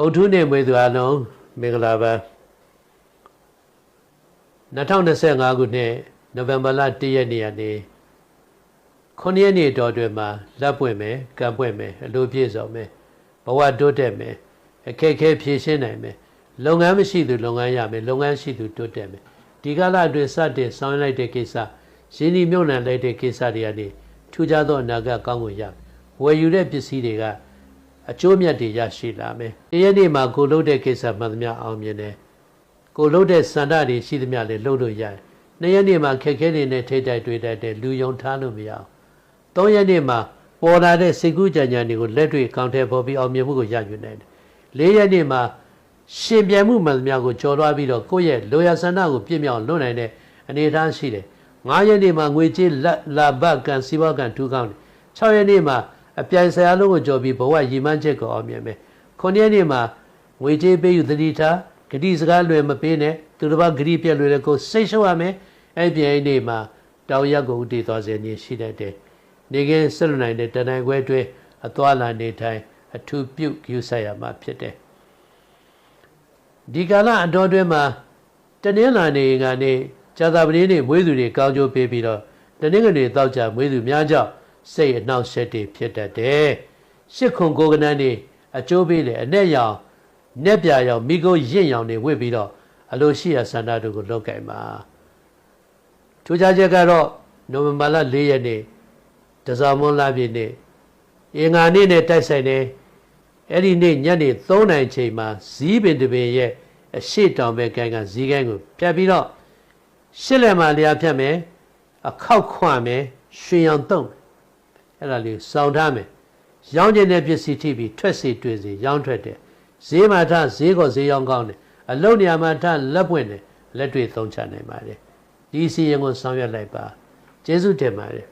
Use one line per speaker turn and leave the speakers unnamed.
ဗုဒ္ဓနေ့မွေးသူအလုံးမင်္ဂလာပါ2025ခုနှစ်နိုဝင်ဘာလ1ရက်နေ့ကနေ9ရက်နေ့တော်တွင်မှာလက်ပွင့်မယ်ကံပွင့်မယ်အလိုပြည့်စုံမယ်ဘဝတိုးတက်မယ်အခက်အခဲဖြေရှင်းနိုင်မယ်လုပ်ငန်းမရှိသူလုပ်ငန်းရမယ်လုပ်ငန်းရှိသူတိုးတက်မယ်ဒီကာလအတွင်းစတင်ဆောင်ရွက်လိုက်တဲ့ကိစ္စရင်းနှီးမြှုပ်နှံလိုက်တဲ့ကိစ္စတွေကနေထူးခြားသောအနာဂတ်ကောင်းကိုရဝယ်ယူတဲ့ပစ္စည်းတွေက အကျိုးမြတ်တွေရရှိလာမယ်။ဒီရက်နေ့မှာကိုလှုပ်တဲ့ကိစ္စမှန်သမျှအောင်မြင်တယ်။ကိုလှုပ်တဲ့စန္ဒတွေရှိသမျှလည်းလှုပ်လို့ရတယ်။နှစ်ရက်နေ့မှာခက်ခဲတွေနဲ့ထိတ်တိုက်တွေ့တတ်တဲ့လူယုံထားလို့မရအောင်။သုံးရက်နေ့မှာပေါ်လာတဲ့စိတ်ကူးကြံကြံတွေကိုလက်တွေ့ကောင်းထဲပေါ်ပြီးအောင်မြင်မှုကိုရယူနိုင်တယ်။လေးရက်နေ့မှာရှင်ပြန်မှုမှန်သမျှကိုကြော်လွှားပြီးတော့ကိုယ့်ရဲ့လိုရာဆန္ဒကိုပြည့်မြောက်လွတ်နိုင်တဲ့အနေအထားရှိတယ်။၅ရက်နေ့မှာငွေကြေးလက်လာဘကံစီးပွားကံထူးကောင်းတယ်။6ရက်နေ့မှာ အပြိုင်ဆရာလုံးကိုကြော်ပြီးဘဝရည်မှန်းချက်ကိုအောင်မြင်မယ်။ခုနှစ်ရက်နေ့မှာငွေကြေးပေးယူသတိထားဂတိစကားလွယ်မပေးနဲ့သူတစ်ပါးဂတိပြက်လွယ်တဲ့ကိုစိတ်ရှုပ်ရမယ်။အဲ့ပြိုင်နေ့မှာတောင်ရက်ကိုဥတည်သွားစေနေရှိတတ်တယ်။နေကင်းဆက်လွန်နိုင်တဲ့တဏ္ဍာခွဲအတွင်းအသွာလာနေထိုင်အထူးပြုယူဆရမှာဖြစ်တယ်။ဒီကာလအတော်တွင်မှာတနင်္လာနေ့ကနေဇာတာပတိနေ့မွေးသူတွေကောင်းကျိုးပေးပြီးတော့တနင်္ဂနွေတောက်ကြမွေးသူများကြောင့် စိတ်အနှောက်အယှက်တွေဖြစ်တတ်တယ်။ရှစ်ခွန်ကိုကနန်းနေအကျိုးပေးတယ်အ내ရောင်내ပြရောင်မိကိုရင့်ရောင်တွေဝစ်ပြီးတော့အလိုရှိရဆန္ဒတို့ကိုလောက်ကင်ပါ။ထူးခြားချက်ကတော့နိုဝင်ဘာလ၄ရက်နေ့တစားမွန်လာပြည့်နေ့အင်္ဂါနေ့နဲ့တိုက်ဆိုင်တယ်အဲ့ဒီနေ့ညနေ3နာရီချိန်မှာဇီးပင်တပင်ရဲ့အရှိတောင်ဘက်ကိုင်းကဇီးကိုင်းကိုဖြတ်ပြီးတော့ရှစ်လက်မှာလျာဖြတ်မယ်အခောက်ခွမယ်ရွှေရောင်တုံး အဲ့ဒါလေးစောင့်ထားမယ်ရောင်းကျင်တဲ့ပစ္စည်းထိပြီးထွက်စီတွေ့စီရောင်းထွက်တယ်ဈေးမှာထဈေးကောဈေးရောင်းကောင်းတယ်အလုံးနေရာမှာထလက်ပွင့်တယ်လက်တွေ့သုံးချနိုင်ပါတယ်ဒီစီရင်ကိုဆောင်ရွက်လိုက်ပါကျေးဇူးတင်ပါတယ်